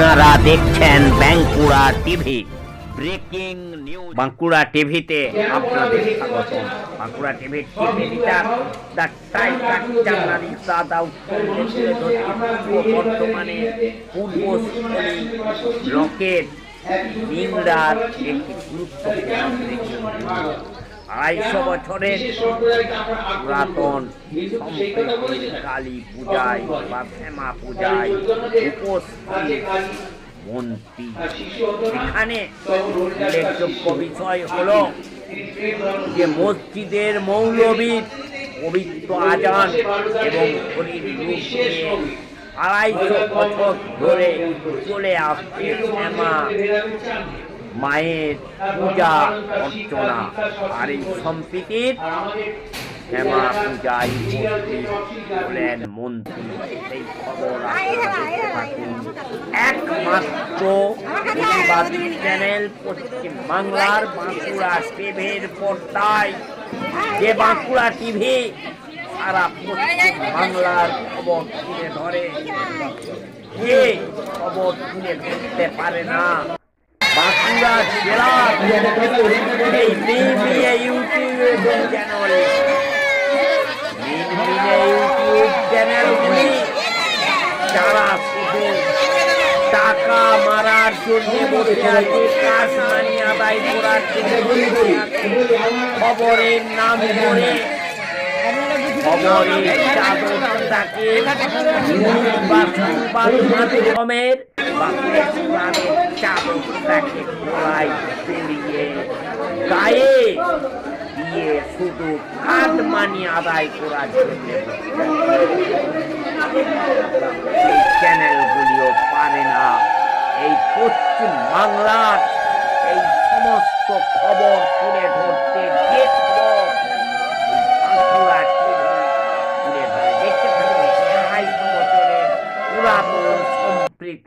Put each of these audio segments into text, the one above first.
আপনারা দেখছেন Bankura TV. Breaking news. Bankura টিভিতে আপনাদের স্বাগত। বাঁকুড়া টিভির chief editor the tiger journalist দাদা বর্তমানে পূর্বস্থলী রকেট নিংড়ার একটি গুরুত্বপূর্ণ আড়াইশো বছরের পুরাতন কালী পূজায় বা শ্যামা পূজায় উপস্থিত মন্ত্রী। এখানে উল্লেখযোগ্য বিষয় হলো যে মসজিদের মৌলবীর পবিত্র আজান এবং হরির রূপ নিয়ে আড়াইশো বছর ধরে চলে আসছে শ্যামা। মায়ের পূজা অর্চনা আর এই সম্প্রীতির শ্যামা পূজায় হলেন মন্ত্রী সেই খবর একমাত্র চ্যানেল পশ্চিম বাংলার বাঁকুড়া টিভির পর্দায়। যে বাঁকুড়া টিভি সারা পশ্চিম বাংলার খবর তুলে ধরে, যে খবর তুলে ধরতে পারে না। এই ইউটিউব চ্যানেল মিনমিনে ইউটিউব চ্যানেলগুলি যারা শুধু টাকা মারার জন্য বসে আছে কাজ মানি আদায় করার জন্য খবরের নাম করে খবরের মাধ্যমের বা প্রেসক্লাবের চাদরটাকে গলায় পেরিয়ে গায়ে দিয়ে শুধু কাঠ মানি আদায় জন্য এই চ্যানেলগুলিও পারে না এই পশ্চিম বাংলার এই সমস্ত খবর তুলে ধরতে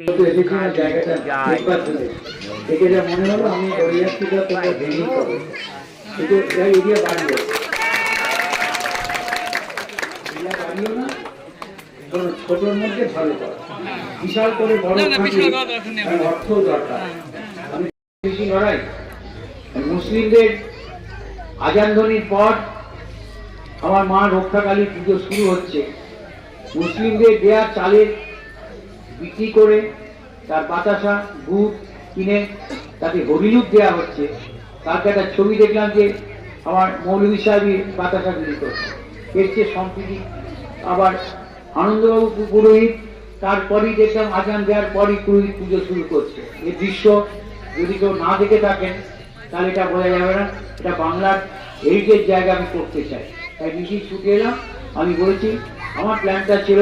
সম্প্রীতি এসেছিলাম জায়গাটা দেখবার জন্য। দেখে যা মনে হলো আমি গড়িয়ার থেকে তোমরা ভেঙে করো কিন্তু এরা এরিয়া বাড়িও এরিয়া বাড়িও না কোনো ছোটর মধ্যে ভালো করা। বিশাল করে বড় অর্থ দরকার। আমি লড়াই। মুসলিমদের আজান ধ্বনির পর আমার মা রক্ষাকালী পুজো শুরু হচ্ছে। মুসলিমদের দেয়া চালের বিক্রি করে তার বাতাসা গুড় কিনে তাকে হরিলুপ দেওয়া হচ্ছে। তাকে একটা ছবি দেখলাম যে আমার মৌলভী সাহেবই বাতাসা বিক্রি করছে এর চেয়ে সম্প্রীতি আবার আনন্দবাবু পুরোহিত, তারপরেই দেখলাম আজান দেওয়ার পরই পুরোহিত পুজো শুরু করছে। এই দৃশ্য যদি কেউ না দেখে থাকেন, তাহলে এটা বোঝা যাবে না। এটা বাংলার হেরিটেজ জায়গা আমি করতে চাই। তাই মিছিল ছুটে এলাম। আমি বলেছি, আমার প্ল্যানটা ছিল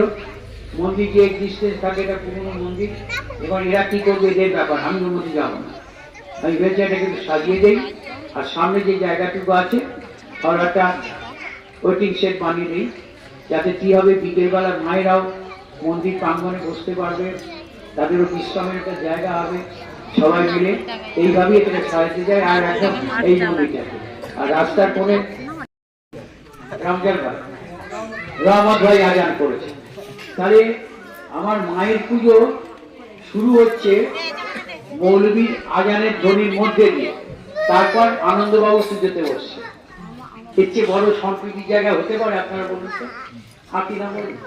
মন্দির যে ডিস্টেন্স থাকে এটা পুরনো মন্দির। এবার এরা কি করবে এদের ব্যাপার? আমি ওর মধ্যে যাব না। আমি ভেবেছি এটাকে সাজিয়ে দেই, আর সামনে যে জায়গাটুকু আছে আর একটা ওয়েটিং শেড বানিয়ে দিই। যাতে কি হবে, বিকেলবেলা মায়েরাও মন্দির প্রাঙ্গণে বসতে পারবে, তাদেরও বিশ্রামের একটা জায়গা হবে, সবাই মিলে। এইভাবেই এটাকে সাজাতে যায়, আর একদম এই মন্দিরটাকে। আর রাস্তার কোণে রমজান ভাই রহমত ভাই আজান করেছে। তাহলে আমার মায়ের পুজো শুরু হচ্ছে মৌলবীর আজানের ধ্বনির মধ্যে দিয়ে। তারপর আনন্দবাবু পুজোতে বসছে। এর চেয়ে বড় সম্প্রীতির জায়গা হতে পারে আপনারা বলুন তো? হাতি না বলুন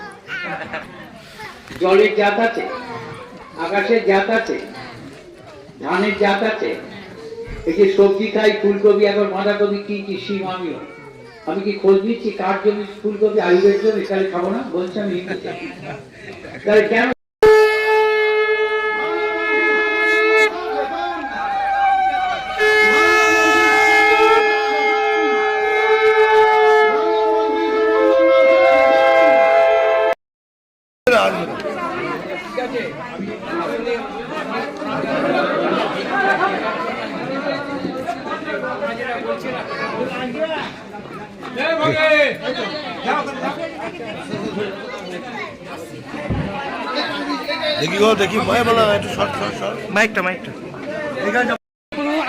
জলের জাত আছে, আকাশের জাত আছে, ধানের জাত আছে। এই যে সবজি খাই, ফুলকপি, এখন বাঁধাকপি, কি কি, শিম, আমিও। আমি কি খোঁজ নিচ্ছি কার জন্য ফুলকপি আয়ুবের জন্য? তাহলে খাব না? বলছি আমি হিন্দুতে। তাহলে কেন? দেখি গো দেখি ভয় বলো একটু শর্ট শর্ট শর্ট। মাইকটা মাইকটা।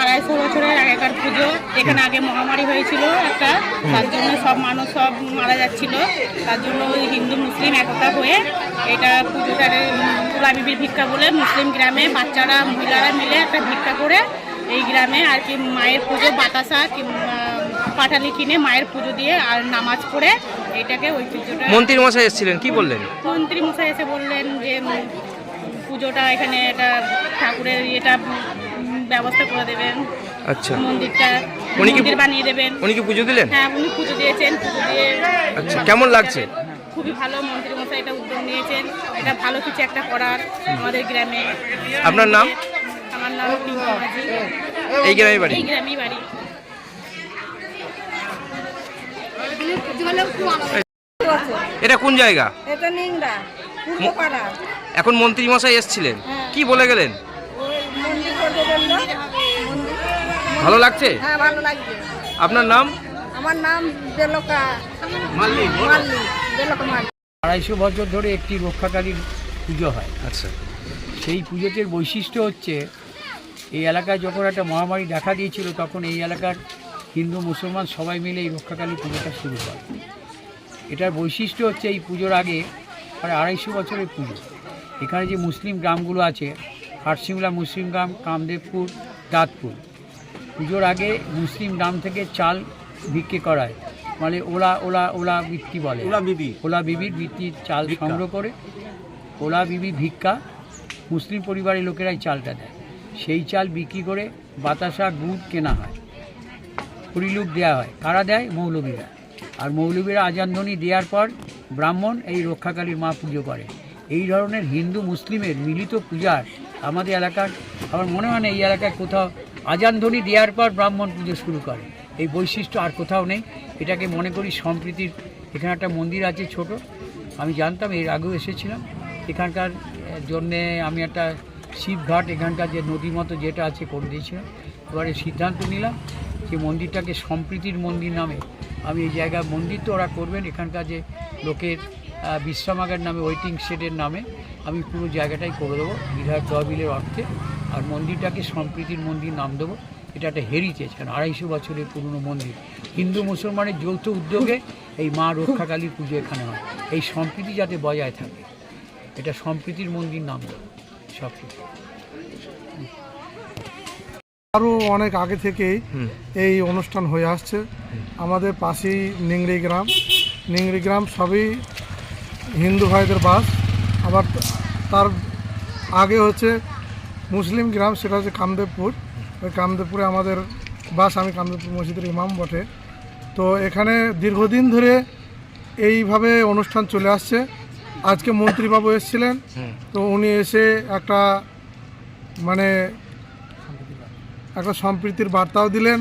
আড়াইশো বছরের আগেকার পুজো এখানে আগে মহামারী হয়েছিল একটা তার জন্য সব মানুষ সব মারা যাচ্ছিল। তার জন্য ওই হিন্দু মুসলিম একতা হয়ে এটা পুজোটার তুলা বিবির ভিক্ষা বলে মুসলিম গ্রামে বাচ্চারা মহিলারা মিলে একটা ভিক্ষা করে এই গ্রামে আর কি মায়ের পুজো বাতাসা কিংবা পাটালি কিনে মায়ের পুজো দিয়ে আর নামাজ পড়ে এটাকে ঐতিহ্যটা মন্ত্রী মশাই এসেছিলেন কি বললেন? মন্ত্রী মশাই এসে বললেন যে পুজোটা এখানে এটা ঠাকুরের এটা ব্যবস্থা করে দেবেন। আচ্ছা। মন্দিরটা উনি কি- বানিয়ে দেবেন। উনি কি পুজো দিলেন? হ্যাঁ উনি পুজো দিয়েছেন পুজো দিয়ে আচ্ছা কেমন লাগছে? খুবই ভালো মন্ত্রী মশাই এটা উদ্যোগ নিয়েছেন। এটা ভালো কিছু একটা করার আমাদের গ্রামে। আপনার নাম? আমার নাম এই গ্রামে বাড়ি? এই গ্রামেই বাড়ি। এটা কোন জায়গা? এটা নিংড়া পূর্বপাড়া এখন মন্ত্রী মশাই এসেছিলেন কি বলে গেলেন? ভালো লাগছে? হ্যাঁ ভালো লাগছে। আপনার নাম? আমার নাম বেলকা মাল্লি বেলকা মাল্লি আড়াইশো বছর ধরে একটি রক্ষাকারীর পুজো হয়। আচ্ছা। সেই পুজোটির বৈশিষ্ট্য হচ্ছে এই এলাকায় যখন একটা মহামারী দেখা দিয়েছিল তখন এই এলাকার হিন্দু মুসলমান সবাই মিলে এই রক্ষাকালী পুজোটা শুরু করে এটার বৈশিষ্ট্য হচ্ছে এই পুজোর আগে প্রায় আড়াইশো বছরের পুজো। এখানে যে মুসলিম গ্রামগুলো আছে হাটসিমলা মুসলিম গ্রাম কামদেবপুর দাঁতপুর। পুজোর আগে মুসলিম গ্রাম থেকে চাল বিক্রি করায়। মানে ওলা ওলা ওলা বৃত্তি বলে। ওলা বিবি। ওলা বিবির বৃত্তির চাল সংগ্রহ করে। ওলা বিবি ভিক্ষা। মুসলিম পরিবারের লোকেরাই চালটা দেয়। সেই চাল বিক্রি করে বাতাসা গুড় কেনা হয়। হরিলুক দেওয়া হয়। কারা দেয়? মৌলবীরা। আর মৌলবীরা আজানধ্বনি দেওয়ার পর ব্রাহ্মণ এই রক্ষাকালীর মা পুজো করে। এই ধরনের হিন্দু মুসলিমের মিলিত পূজার আমাদের এলাকার, আমার মনে হয় না এই এলাকায় কোথাও আজানধ্বনি দেওয়ার পর ব্রাহ্মণ পুজো শুরু করে। এই বৈশিষ্ট্য আর কোথাও নেই। এটাকে মনে করি সম্প্রীতির এখানে একটা মন্দির আছে ছোট। আমি জানতাম, এর আগেও এসেছিলাম। এখানকার জন্যে আমি একটা শিবঘাট এখানকার যে নদীর মতো যেটা আছে করে দিয়েছিলাম। এবারে সিদ্ধান্ত নিলাম যে মন্দিরটাকে সম্প্রীতির মন্দির নামে আমি এই জায়গায় মন্দির তো ওরা করবেন, এখানকার যে লোকের বিশ্রামাগার নামে ওয়েটিং শেডের নামে আমি পুরো জায়গাটাই করে দেবো বিধায়ক তহবিলের অর্থে। আর মন্দিরটাকে সম্প্রীতির মন্দির নাম দেবো। এটা একটা হেরিটেজ কারণ আড়াইশো বছরের পুরনো মন্দির। হিন্দু মুসলমানের যৌথ উদ্যোগে এই মা রক্ষাকালীর পুজো এখানে হয়। এই সম্প্রীতি যাতে বজায় থাকে, এটা সম্প্রীতির মন্দির নাম দেবো। সব কিছু। আরও অনেক আগে থেকেই এই অনুষ্ঠান হয়ে আসছে। আমাদের পাশেই নিংড়ি গ্রাম। নিংড়ি গ্রাম সবই হিন্দু ভাইদের বাস। আবার তার আগে হচ্ছে মুসলিম গ্রাম সেটা হচ্ছে কামদেবপুর। ওই কামদেবপুরে আমাদের বাস আমি কামদেবপুর মসজিদের ইমাম বটে। তো এখানে দীর্ঘদিন ধরে এইভাবে অনুষ্ঠান চলে আসছে। আজকে মন্ত্রীবাবু এসেছিলেন। তো উনি এসে একটা মানে একটা সম্প্রীতির বার্তাও দিলেন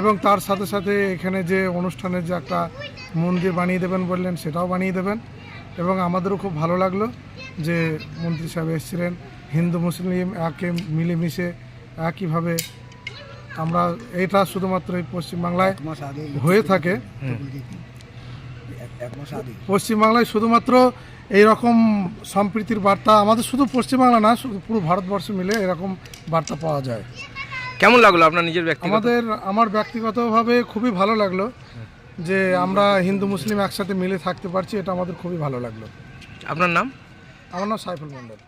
এবং তার সাথে সাথে এখানে যে অনুষ্ঠানের যে একটা মন্দির বানিয়ে দেবেন বললেন সেটাও বানিয়ে দেবেন। এবং আমাদেরও খুব ভালো লাগল যে মন্ত্রী সাহেব এসেছিলেন। হিন্দু মুসলিম একে মিলেমিশে একইভাবে আমরা এটা শুধুমাত্র এই পশ্চিমবাংলায় হয়ে থাকে। পশ্চিমবাংলায় শুধুমাত্র এই রকম সম্প্রীতির বার্তা আমাদের শুধু পশ্চিমবাংলা না শুধু পুরো ভারতবর্ষ মিলে এরকম বার্তা পাওয়া যায়। কেমন লাগল আপনার নিজের ব্যক্তি আমাদের আমার ব্যক্তিগতভাবে খুবই ভালো লাগল যে আমরা হিন্দু মুসলিম একসাথে মিলে থাকতে পারছি এটা আমাদের খুবই ভালো লাগল। আপনার নাম? আমার নাম সাইফুল মন্ডল